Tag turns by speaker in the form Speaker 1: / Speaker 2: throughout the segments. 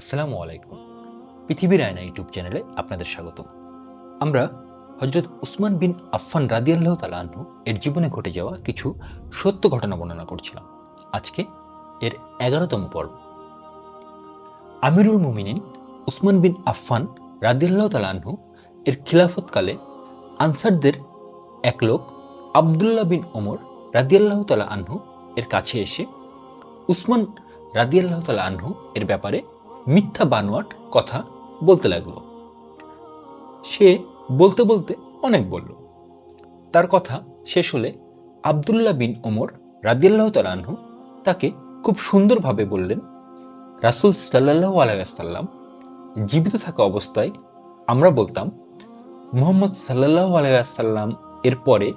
Speaker 1: আসসালামু আলাইকুম। পৃথিবীর আয়না ইউটিউব চ্যানেলে আপনাদের স্বাগত আমরা হজরত উসমান বিন আফফান রাদিয়াল্লাহ তালা আনহু এর জীবনে ঘটে যাওয়া কিছু সত্য ঘটনা বর্ণনা করছিলাম। আজকে এর এগারোতম পর্ব। আমিরুল মুমিনিন উসমান বিন আফফান রাদিয়াল্লাহ তালা আনহু এর খিলাফতকালে আনসারদের এক লোক আবদুল্লাহ বিন ওমর রাদিয়াল্লাহ তালা আনহু এর কাছে এসে উসমান রাদিয়াল্লাহ তালা আনহু এর ব্যাপারে মিথ্যা বানোয়াট কথা বলতে লাগল। সে বলতে বলতে অনেক বলল। তার কথা শেষ হলে আবদুল্লাহ বিন ওমর রাদিয়াল্লাহ তালা আনহু তাকে খুব সুন্দরভাবে বললেন, রাসুল সাল্লাহ আলাইসাল্লাম জীবিত থাকা অবস্থায় আমরা বলতাম, মোহাম্মদ সাল্লাহ আলাইসাল্লাম এর পরে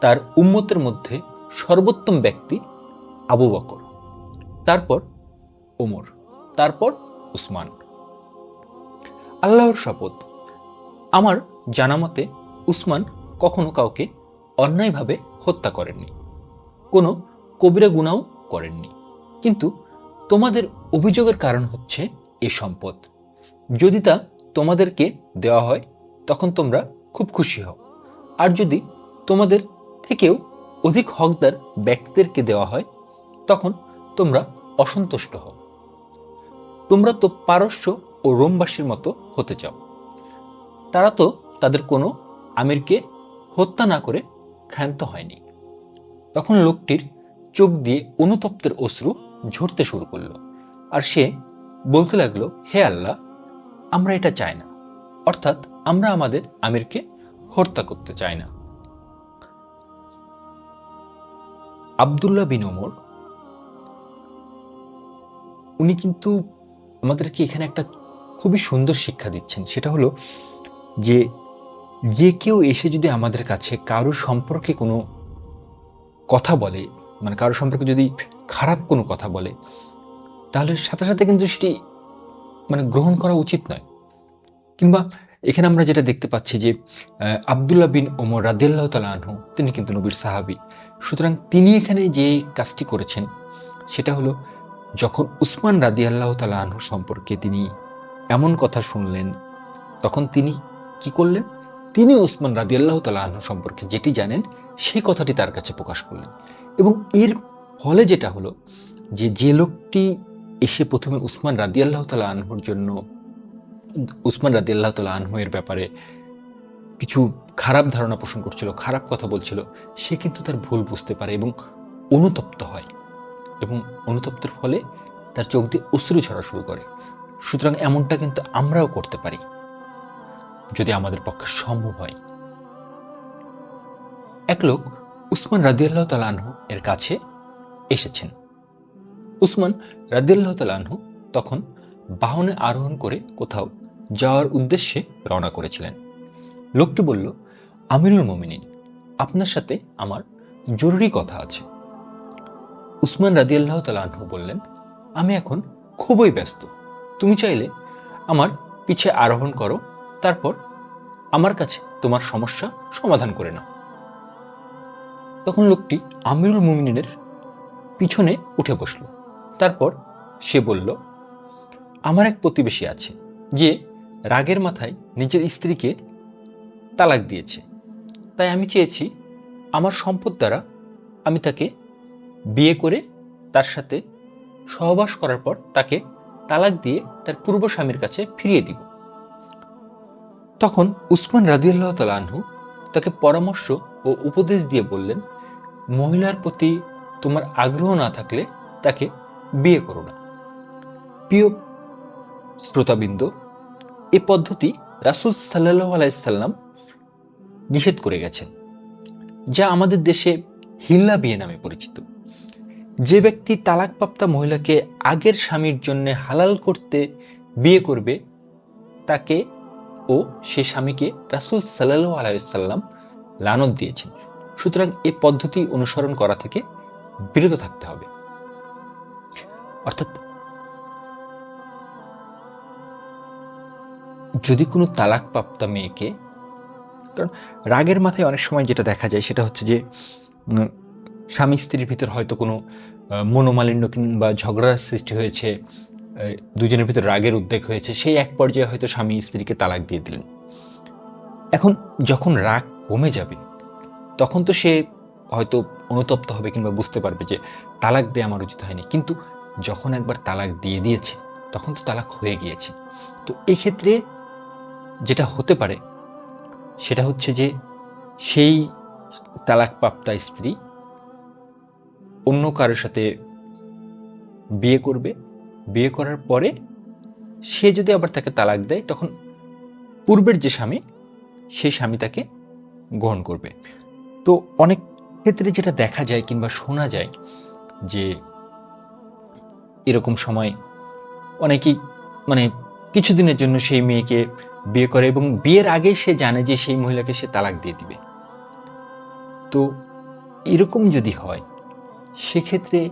Speaker 1: তার উম্মতের মধ্যে সর্বোত্তম ব্যক্তি আবু বকর, তারপর ওমর, তারপর উসমান। আল্লাহর শপথ। আমার জানামতে উসমান কখনো কাউকে অন্যায়ভাবে হত্যা করেননি। কোনো কবিরা গুণাও করেননি। কিন্তু তোমাদের অভিযোগের কারণ হচ্ছে এ সম্পদ। যদি তা তোমাদেরকে দেওয়া হয়, তখন তোমরা খুব খুশি হও। আর যদি তোমাদের থেকেও অধিক হকদার ব্যক্তিদেরকে দেওয়া হয়, তখন তোমরা অসন্তুষ্ট হও। তোমরা তো পারস্য ও রোমবাসীর মতো হতে চাও। তারা তো তাদের কোনো আমিরকে হত্যা না করে ক্ষান্ত হয়নি। তখন লোকটির চোখ দিয়ে অনুতপ্তের অশ্রু ঝরতে শুরু করল আর সে বলতে লাগল, হে আল্লাহ, আমরা এটা চাই না। অর্থাৎ আমরা আমাদের আমিরকে হত্যা করতে চাই না। আবদুল্লাহ বিন ওমর, উনি কিন্তু আমাদেরকে এখানে একটা খুবই সুন্দর শিক্ষা দিচ্ছেন। সেটা হলো যে যে কেউ এসে যদি আমাদের কাছে কারও সম্পর্কে কোনো কথা বলে মানে কারও সম্পর্কে যদি খারাপ কোনো কথা বলে, তাহলে সাথে সাথে কিন্তু সেটি মানে গ্রহণ করা উচিত নয়। কিংবা এখানে আমরা যেটা দেখতে পাচ্ছি যে আবদুল্লাহ বিন ওমর রাদিয়াল্লাহ তালা আনহু, তিনি কিন্তু নবীর সাহাবি। সুতরাং তিনি এখানে যে কাজটি করেছেন, সেটা হলো যখন উসমান রাদি আল্লাহ তালা আনহু সম্পর্কে তিনি এমন কথা শুনলেন, তখন তিনি কি করলেন? তিনি উসমান রাদি আল্লাহ তালা আনহু সম্পর্কে যেটি জানেন, সেই কথাটি তার কাছে প্রকাশ করলেন। এবং এর ফলে যেটা হলো যে যে লোকটি এসে প্রথমে উসমান রাদি আল্লাহ তালা আনহুর জন্য, উসমান রাদি আল্লাহ তালা আনহু এর ব্যাপারে কিছু খারাপ ধারণা পোষণ করছিল, খারাপ কথা বলছিল, সে কিন্তু তার ভুল বুঝতে পারে এবং অনুতপ্ত হয়। এবং অনুতপ্তের ফলে তার চোখ দিয়ে অশ্রু ঝরা শুরু করে। সুতরাং এমনটা কিন্তু আমরাও করতে পারি, যদি আমাদের পক্ষে সম্ভব হয়। এক লোক উসমান রাদিয়াল্লাহ তালানহু এর কাছে এসেছেন। উসমান রাদিয়াল্লাহ তালানহু তখন বাহনে আরোহণ করে কোথাও যাওয়ার উদ্দেশ্যে রওনা করেছিলেন। লোকটি বলল, আমিরুল মমিনিন, আপনার সাথে আমার জরুরি কথা আছে। উসমান রাদিয়াল্লাহ তালাহু বললেন, আমি এখন খুবই ব্যস্ত। তুমি চাইলে আমার পিছে আরোহণ করো, তারপর আমার কাছে তোমার সমস্যা সমাধান করে নাও। তখন লোকটি আমিরুল মুমিনের পিছনে উঠে বসল। তারপর সে বলল, আমার এক প্রতিবেশী আছে, যে রাগের মাথায় নিজের স্ত্রীকে তালাক দিয়েছে। তাই আমি চেয়েছি আমার সম্পদ দ্বারা আমি তাকে বিয়ে করে তার সাথে সহবাস করার পর তাকে তালাক দিয়ে তার পূর্ব স্বামীর কাছে ফিরিয়ে দিব। তখন উসমান রাদিয়াল্লাহ তালাহু তাকে পরামর্শ ও উপদেশ দিয়ে বললেন, মহিলার প্রতি তোমার আগ্রহ না থাকলে তাকে বিয়ে করো না। প্রিয় শ্রোতাবৃন্দ, এ পদ্ধতি রাসুল সাল্লাহ আলাইসাল্লাম নিষেধ করে গেছেন, যা আমাদের দেশে হিল্লা বিয়ে নামে পরিচিত। যে ব্যক্তি তালাকপ্রাপ্তা মহিলাকে আগের স্বামীর জন্য হালাল করতে বিয়ে করবে, তাকে ও সে স্বামীকে রাসুল সাল্লাহ আলাইসাল্লাম লানত দিয়েছেন। সুতরাং এ পদ্ধতি অনুসরণ করা থেকে বিরত থাকতে হবে। অর্থাৎ যদি কোনো তালাকপ্রাপ্তা মেয়েকে, কারণ রাগের মাথায় অনেক সময় যেটা দেখা যায় সেটা হচ্ছে যে স্বামী স্ত্রীর ভিতর হয়তো কোনো মনোমালিন্য কিংবা ঝগড়ার সৃষ্টি হয়েছে দুজনের ভিতর রাগের উদ্বেগ হয়েছে, সেই এক পর্যায়ে হয়তো স্বামী স্ত্রীকে তালাক দিয়ে দিলেন। এখন যখন রাগ কমে যাবে, তখন তো সে হয়তো অনুতপ্ত হবে কিংবা বুঝতে পারবে যে তালাক দেওয়া আমার উচিত হয়নি। কিন্তু যখন একবার তালাক দিয়ে দিয়েছে, তখন তো তালাক হয়ে গিয়েছে। তো এই ক্ষেত্রে যেটা হতে পারে, সেটা হচ্ছে যে সেই তালাক তালাকপ্রাপ্তা স্ত্রী অন্য কারোর সাথে বিয়ে করবে। বিয়ে করার পরে সে যদি আবার তাকে তালাক দেয়, তখন পূর্বের যে স্বামী, সেই স্বামী তাকে গ্রহণ করবে। তো অনেক ক্ষেত্রে যেটা দেখা যায় কিংবা শোনা যায় যে এরকম সময় অনেকেই মানে কিছুদিনের জন্য সেই মেয়েকে বিয়ে করে এবং বিয়ের আগে সে জানে যে সেই মহিলাকে সে তালাক দিয়ে দিবে। তো এরকম যদি হয় সেক্ষেত্রে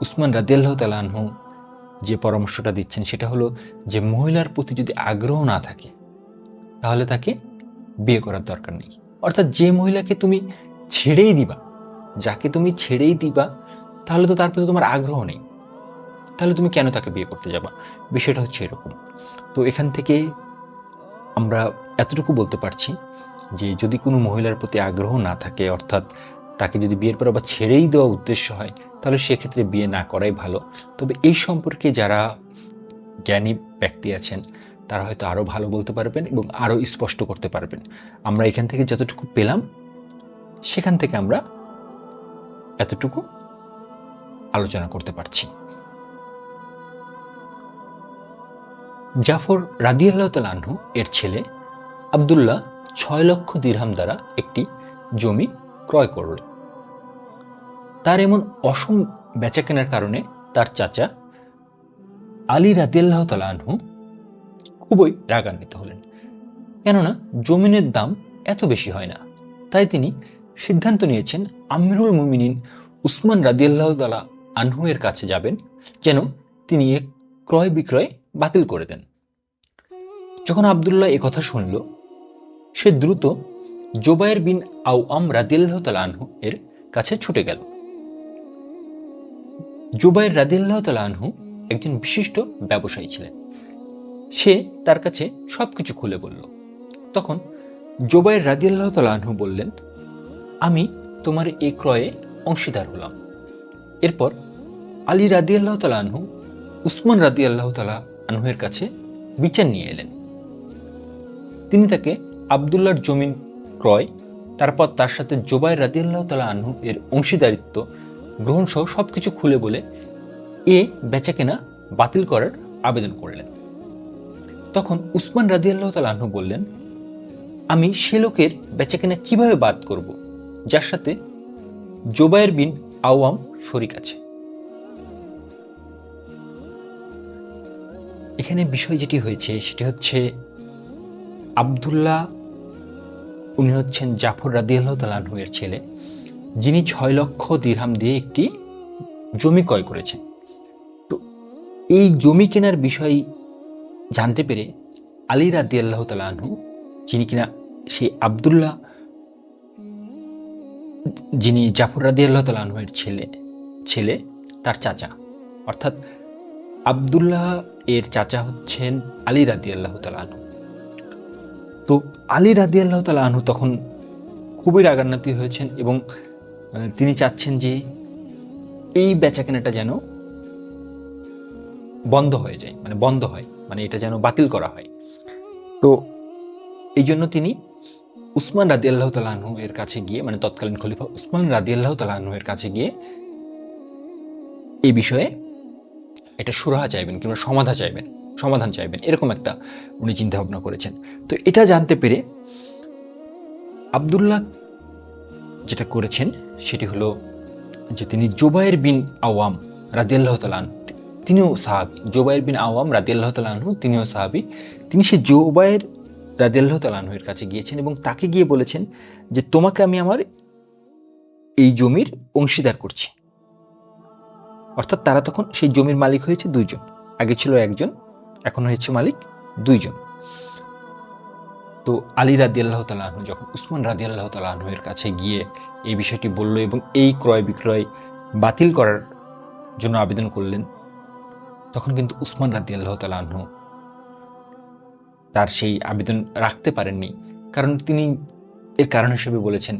Speaker 1: উসমান রাদিয়াল্লাহ তালাহু যে পরামর্শটা দিচ্ছেন সেটা হলো যে মহিলার প্রতি যদি আগ্রহ না থাকে, তাহলে তাকে বিয়ে করার দরকার নেই। অর্থাৎ যে মহিলাকে তুমি ছেড়েই দিবা, যাকে তুমি ছেড়েই দিবা, তাহলে তো তার প্রতি তোমার আগ্রহ নেই। তাহলে তুমি কেন তাকে বিয়ে করতে যাবা? বিষয়টা হচ্ছে এরকম। তো এখান থেকে আমরা এতটুকু বলতে পারছি যে যদি কোনো মহিলার প্রতি আগ্রহ না থাকে, অর্থাৎ তাকে যদি বিয়ের পর আবার ছেড়েই দেওয়া উদ্দেশ্য হয়, তাহলে সেক্ষেত্রে বিয়ে না করাই ভালো। তবে এই সম্পর্কে যারা জ্ঞানী ব্যক্তি আছেন, তারা হয়তো আরও ভালো বলতে পারবেন এবং আরও স্পষ্ট করতে পারবেন। আমরা এখান থেকে যতটুকু পেলাম, সেখান থেকে আমরা এতটুকু আলোচনা করতে পারছি। জাফর রাদিয়াল্লাহ তালাহু এর ছেলে আবদুল্লাহ ছয় লক্ষ দিরহাম দ্বারা একটি জমি ক্রয় করল। তার এমন অসম বেচা কেনার কারণে তার চাচা আলী তালাহু খুবই রাগান্বিত হলেন। কেননা জমিনের দাম এত বেশি হয় না। তাই তিনি সিদ্ধান্ত নিয়েছেন আমিরুল মুমিনিন উসমান রাদিয়াল্লাহ তালা আনহু এর কাছে যাবেন, যেন তিনি এক ক্রয় বিক্রয় বাতিল করে দেন। যখন আবদুল্লাহ এ কথা শুনল, সে দ্রুত জোবায়ের বিন আউ আম রাদিল্লাহ এর কাছে ছুটে গেল। জোবায়ের রাদিল্লাহ তালানহু একজন বিশিষ্ট ব্যবসায়ী ছিলেন। সে তার কাছে সবকিছু খুলে বলল। তখন জোবায়ের রাদিয়াল্লাহ তালানহু বললেন, আমি তোমার এই ক্রয়ে অংশীদার হলাম। এরপর আলী রাদিয়াল্লাহ তালানহু উসমান রাদিয়াল্লাহ তালা আনহুয়ের কাছে বিচার নিয়ে এলেন। তিনি তাকে আবদুল্লার জমিন ক্রয়, তারপর তার সাথে জোবাই রাদিয়াল্লাহ তালা আনহু এর অংশীদারিত্ব গ্রহণ সহ সবকিছু খুলে বলে এ বেচাকেনা বাতিল করার আবেদন করলেন। তখন উসমান রাদিয়াল্লাহ তালা আনহু বললেন, আমি সে লোকের বেচাকেনা কীভাবে বাদ করব, যার সাথে জোবায়ের বিন আওয়াম শরিক আছে? এখানে বিষয় যেটি হয়েছে সেটি হচ্ছে আবদুল্লাহ উনি হচ্ছেন জাফর রাদিয়াল্লাহ তালাহুয়ের ছেলে, যিনি ছয় লক্ষ দিরহাম দিয়ে একটি জমি ক্রয় করেছেন। তো এই জমি কেনার বিষয় জানতে পেরে আলী রাদি আল্লাহ তালাহু যিনি কিনা সেই আবদুল্লাহ, যিনি জাফর রাদি আল্লাহ তালাহের ছেলে ছেলে, তার চাচা। অর্থাৎ আবদুল্লাহ এর চাচা হচ্ছেন আলী রাদি আল্লাহ তালাহু তো আলী রাদি আল্লাহ তালাহু তখন খুবই রাগান্বিত হয়েছেন এবং তিনি চাচ্ছেন যে এই বেচা কেনাটা যেন বন্ধ হয়ে যায় মানে বন্ধ হয় মানে এটা যেন বাতিল করা হয়। তো এই জন্য তিনি উসমান রাদি আল্লাহ তালাহু এর কাছে গিয়ে মানে তৎকালীন খলিফা উসমান রাদি আল্লাহ তালাহু এর কাছে গিয়ে এই বিষয়ে এটা সুরাহা চাইবেন কিংবা সমাধা চাইবেন। সমাধান চাইবেন। এরকম একটা উনি চিন্তা ভাবনা করেছেন। তো এটা জানতে পেরে আবদুল্লাহ যেটা করেছেন, সেটি হলো যে তিনি জোবায়ের বিন আওয়াম রাদিয়াল্লাহ তালান তিনিও সাহাবি। জোবায়ের বিন আওয়াম রাদিয়াল্লাহ তালানহু তিনিও সাহাবি। তিনি সে জোবায়ের রাদিয়াল্লাহ তালানহুয়ের কাছে গিয়েছেন এবং তাকে গিয়ে বলেছেন যে, তোমাকে আমি আমার এই জমির অংশীদার করছি। অর্থাৎ তারা তখন সেই জমির মালিক হয়েছে দুইজন। আগে ছিল একজন এখন হয়েছে মালিক দুইজন। তো আলী রাদি আল্লাহ তালাহু যখন উসমান রাদি আল্লাহ তালাহের কাছে গিয়ে এই বিষয়টি বলল এবং এই ক্রয় বিক্রয় বাতিল করার জন্য আবেদন করলেন, তখন কিন্তু উসমান রাদি আল্লাহ তালাহ তার সেই আবেদন রাখতে পারেননি। কারণ তিনি এর কারণ হিসেবে বলেছেন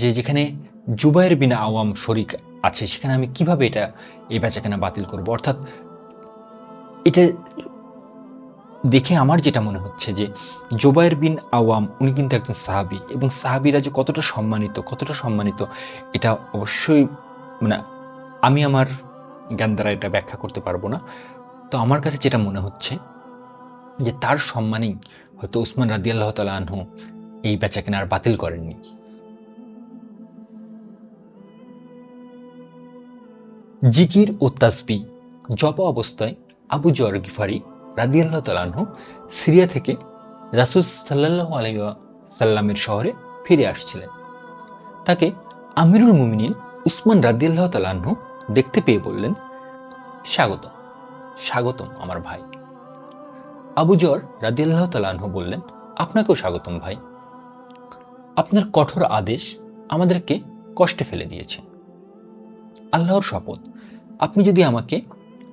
Speaker 1: যে যেখানে জুবাইয়ের বিনা আওয়াম শরিক আছে, সেখানে আমি কীভাবে এটা এই বেচাকেনা বাতিল করব? অর্থাৎ এটা দেখে আমার যেটা মনে হচ্ছে যে জোবায়ের বিন আওয়াম উনি কিন্তু একজন সাহাবি এবং সাহাবিরা যে কতটা সম্মানিত কতটা সম্মানিত, এটা অবশ্যই মানে আমি আমার জ্ঞান দ্বারা এটা ব্যাখ্যা করতে পারব না। তো আমার কাছে যেটা মনে হচ্ছে যে, তার সম্মানেই হয়তো উসমান রাদি আল্লাহ তালা আনহু এই বেচা কেনা আর বাতিল করেননি। জিকির ও তাসবি জপ অবস্থায় আবু জর গিফারি রাদি আল্লাহ তালাহ সিরিয়া থেকে রাসুল সাল্লাহ আলাইয়া সাল্লামের শহরে ফিরে আসছিলেন। তাকে আমিরুল মুমিনিন উসমান রাদি আল্লাহ তালাহ দেখতে পেয়ে বললেন স্বাগত স্বাগতম আমার ভাই। আবু জর রাদি আল্লাহ তালাহ বললেন, আপনাকেও স্বাগতম ভাই। আপনার কঠোর আদেশ আমাদেরকে কষ্টে ফেলে দিয়েছে। আল্লাহর শপথ, আপনি যদি আমাকে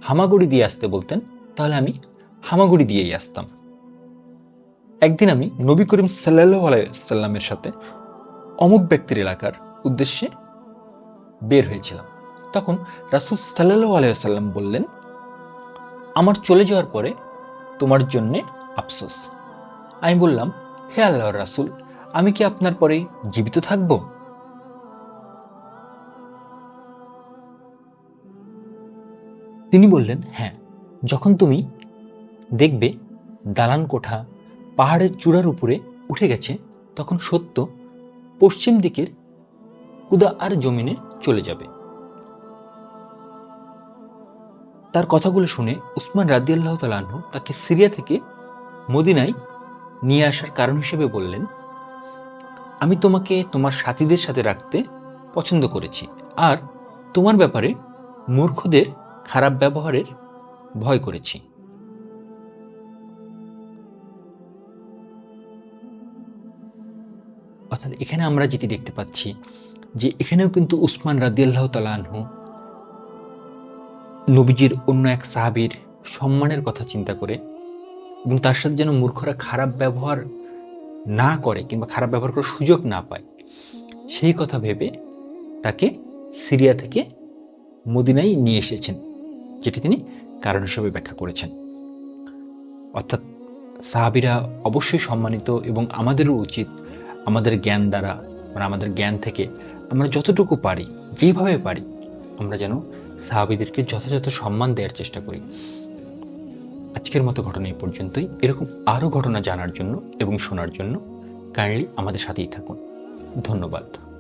Speaker 1: হামাগুড়ি দিয়ে আসতে বলতেন, তাহলে আমি হামাগুড়ি দিয়েই আসতাম। একদিন আমি নবী করিম সাল্লাহ আলাইসাল্লামের সাথে অমুক ব্যক্তির এলাকার উদ্দেশ্যে বের হয়েছিলাম। তখন রাসুল সাল্লাহ আলাইসাল্লাম বললেন, আমার চলে যাওয়ার পরে তোমার জন্যে আফসোস। আমি বললাম, হে আল্লাহর রাসুল, আমি কি আপনার পরে জীবিত থাকব? তিনি বললেন হ্যাঁ যখন তুমি দেখবে দালান কোঠা পাহাড়ের চূড়ার উপরে উঠে গেছে, তখন সত্য পশ্চিম দিকের কুদা আর জমিনে চলে যাবে। তার কথাগুলো শুনে উসমান রাদিয়াল্লাহ তালাহ তাকে সিরিয়া থেকে মদিনায় নিয়ে আসার কারণ হিসেবে বললেন, আমি তোমাকে তোমার সাথীদের সাথে রাখতে পছন্দ করেছি, আর তোমার ব্যাপারে মূর্খদের খারাপ ব্যবহারের ভয় করেছি। অর্থাৎ এখানে আমরা যেটি দেখতে পাচ্ছি যে এখানেও কিন্তু উসমান রাদিয়াল্লাহ তালাহু নবীজির অন্য এক সাহাবির সম্মানের কথা চিন্তা করে এবং তার সাথে যেন মূর্খরা খারাপ ব্যবহার না করে কিংবা খারাপ ব্যবহার করার সুযোগ না পায়, সেই কথা ভেবে তাকে সিরিয়া থেকে মদিনায় নিয়ে এসেছেন, যেটি তিনি কারণ হিসেবে ব্যাখ্যা করেছেন। অর্থাৎ সাহাবিরা অবশ্যই সম্মানিত এবং আমাদেরও উচিত আমাদের জ্ঞান দ্বারা মানে আমাদের জ্ঞান থেকে আমরা যতটুকু পারি, যেভাবে পারি, আমরা যেন সাহাবিদেরকে যথাযথ সম্মান দেওয়ার চেষ্টা করি। আজকের মতো ঘটনা এই পর্যন্তই। এরকম আরও ঘটনা জানার জন্য এবং শোনার জন্য কাইন্ডলি আমাদের সাথেই থাকুন। ধন্যবাদ।